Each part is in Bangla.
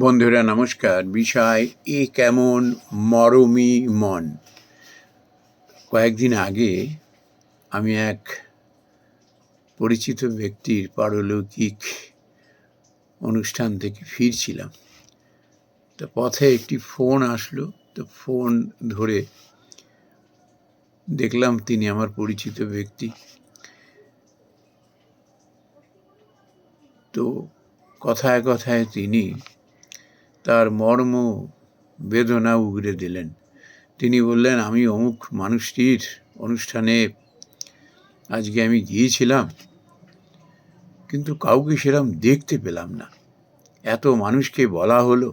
বন্ধুরা, নমস্কার। বিষয়, এ কেমন মরমি মন? কয়েকদিন আগে আমি এক পরিচিত ব্যক্তির পারলৌকিক অনুষ্ঠান থেকে ফিরছিলাম। তো পথে একটি ফোন আসলো। তো ফোন ধরে দেখলাম তিনি আমার পরিচিত ব্যক্তি। তো কথায় কথায় তিনি তার মর্ম বেদনা উগড়ে দিলেন। তিনি বললেন, আমি অমুক মানুষটির অনুষ্ঠানে আজকে আমি গিয়েছিলাম, কিন্তু কাউকে সেরম দেখতে পেলাম না। এত মানুষকে বলা হলো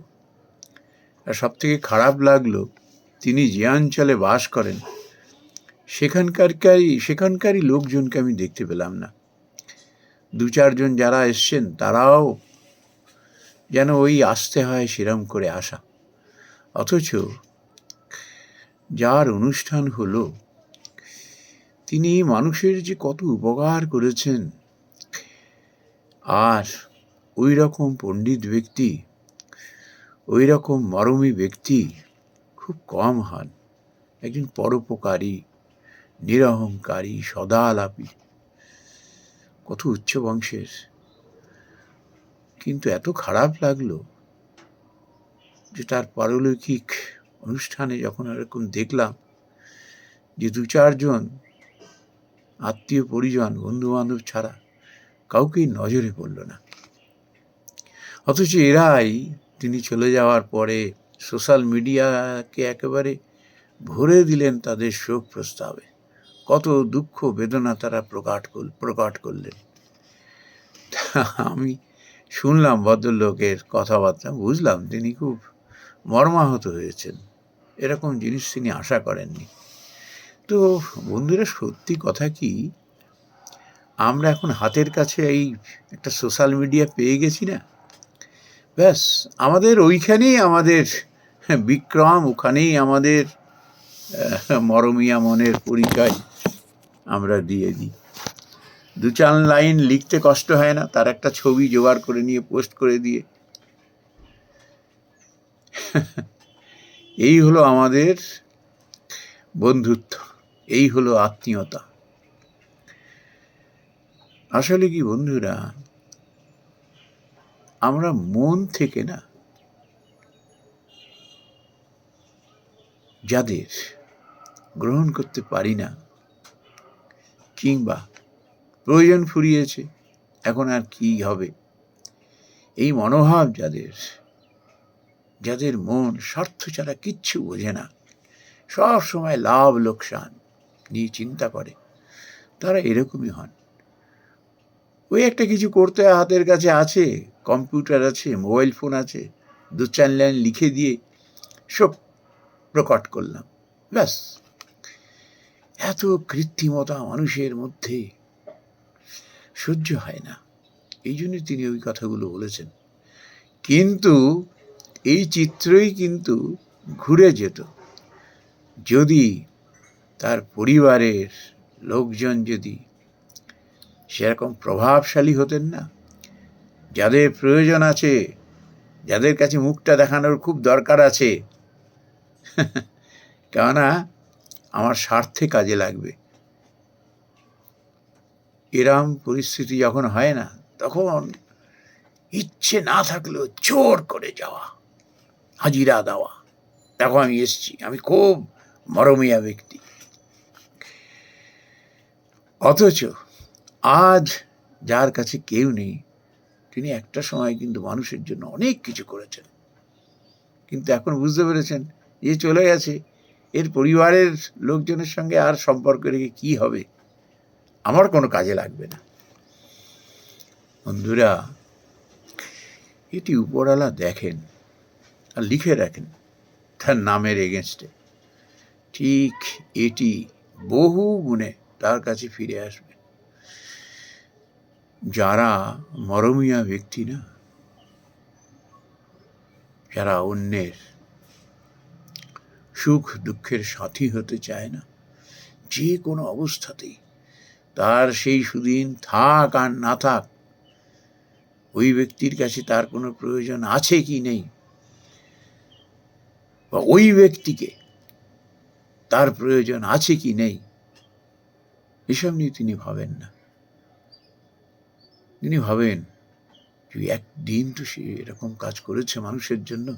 আর সব থেকে খারাপ লাগল, তিনি যে অঞ্চলে বাস করেন সেখানকারকারই সেখানকারই লোকজনকে আমি দেখতে পেলাম না। দু চারজন যারা এসছেন, তারাও যেন ওই আসতে হয় সেরম করে আসা। অথচ যার অনুষ্ঠান হলো, তিনি মানুষের যে কত উপকার করেছেন। আর ওই রকম পণ্ডিত ব্যক্তি ওই রকম মরমী ব্যক্তি খুব কম হন। একজন পরোপকারী, নিরহংকারী, সদালাপী। কত উচ্চ বংশের কিন্তু এত খারাপ লাগল যে তার পারলৌকিক অনুষ্ঠানে যখন এরকম দেখলাম যে দু চারজন আত্মীয় পরিজন বন্ধু বান্ধব ছাড়া কাউকেই নজরে পড়ল না। অথচ এরাই তিনি চলে যাওয়ার পরে সোশ্যাল মিডিয়াকে একেবারে ভরে দিলেন তাদের শোক প্রস্তাবে। কত দুঃখ বেদনা তারা প্রকাট প্রকাট করলেন। আমি শুনলাম ভদ্রলোকের কথাবার্তা, বুঝলাম তিনি খুব মর্মাহত হয়েছেন। এরকম জিনিস তিনি আশা করেননি। তো বন্ধুরা, সত্যি কথা কি? আমরা এখন হাতের কাছে এই একটা সোশ্যাল মিডিয়া পেয়ে গেছি না? ব্যাস, আমাদের ওইখানেই আমাদের বিক্রম, ওখানেই আমাদের মরমিয়া মনের পরিচয় আমরা দিয়ে দিই। দু চার লাইন লিখতে কষ্ট হয় না, তার একটা ছবি জোগাড় করে নিয়ে, পোস্ট করে দিয়ে। এই হলো আমাদের বন্ধুত্ব, এই হলো আত্মীয়তা। আসলে কি বন্ধুরা, আমরা মন থেকে না, যাদের গ্রহণ করতে পারি না, কিংবা প্রয়োজন ফুরিয়েছে, এখন আর কি হবে? এই মনোভাব যাদের যাদের মন স্বার্থ ছাড়া কিচ্ছু বোঝে না, সব সময় লাভ লোকসান নিয়ে চিন্তা করে, তারা এরকমই হন। ওই একটা কিছু করতে হাতের কাছে আছে, কম্পিউটার আছে, মোবাইল ফোন আছে, দু চার লাইন লিখে দিয়ে সব প্রকট করলাম, ব্যাস। এত কৃত্রিমতা মানুষের মধ্যে সহ্য হয় না। এই জন্য তিনি ওই কথাগুলো বলেছেন। কিন্তু এই চিত্রই কিন্তু ঘুরে যেত। যদি তার পরিবারের লোকজন যদি সেরকম প্রভাবশালী হতেন না, যাদের প্রয়োজন আছে, যাদের কাছে মুখটা দেখানোর খুব দরকার আছে, কেননা আমার স্বার্থে কাজে লাগবে। এরম পরিস্থিতি যখন হয় না, তখন ইচ্ছে না থাকলেও জোর করে যাওয়া, হাজিরা দেওয়া। দেখো আমি এসছি, আমি খুব মরমিয়া ব্যক্তি। অথচ আজ যার কাছে কেউ নেই, তিনি একটা সময় কিন্তু মানুষের জন্য অনেক কিছু করেছেন। কিন্তু এখন বুঝতে পেরেছেন যে চলে গেছে, এর পরিবারের লোকজনের সঙ্গে আর সম্পর্ক রেখে কী হবে? আমার কোনো কাজে লাগবে না। বন্ধুরা, এটি উপরওয়ালা দেখেন আর লিখে রাখেন তার নামের এগেনস্টে ঠিক এটি বহু গুণে তার কাছে ফিরে আসবে। যারা মরমিয়া ব্যক্তি না, যারা অন্যের সুখ দুঃখের সাথী হতে চায় না, যে কোনো অবস্থাতেই তার সেই সুদিন থাক আর না থাক, ওই ব্যক্তির কাছে তার কোনো প্রয়োজন আছে কি নেই? বা ওই ব্যক্তিকে তার প্রয়োজন আছে কি নেই? এসব নিয়ে তিনি ভাবেন না। তিনি ভাবেন যে একদিন তো সে এরকম কাজ করেছে মানুষের জন্য,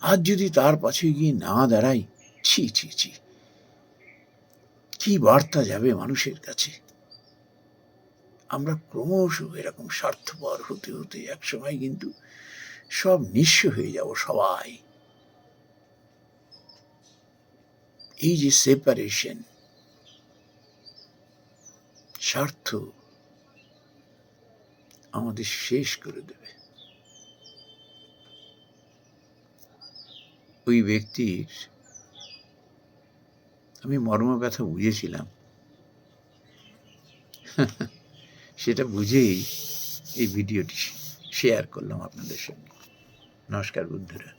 আর যদি তার পাশে গিয়ে না দাঁড়াই ছি ছি ছি। কি বার্তা যাবে মানুষের কাছে? আমরা ক্রমশ এরকম স্বার্থপর হতে হতে একসময় কিন্তু সব নিঃস্ব হয়ে যাব সবাই। এই যে সেপারেশন স্বার্থ আমাদের শেষ করে দেবে। ওই ব্যক্তির, আমি মর্ম ব্যথা বুঝেছিলাম। সেটা বুঝেই এই ভিডিওটি শেয়ার করলাম আপনাদের সঙ্গে। নমস্কার বন্ধুরা।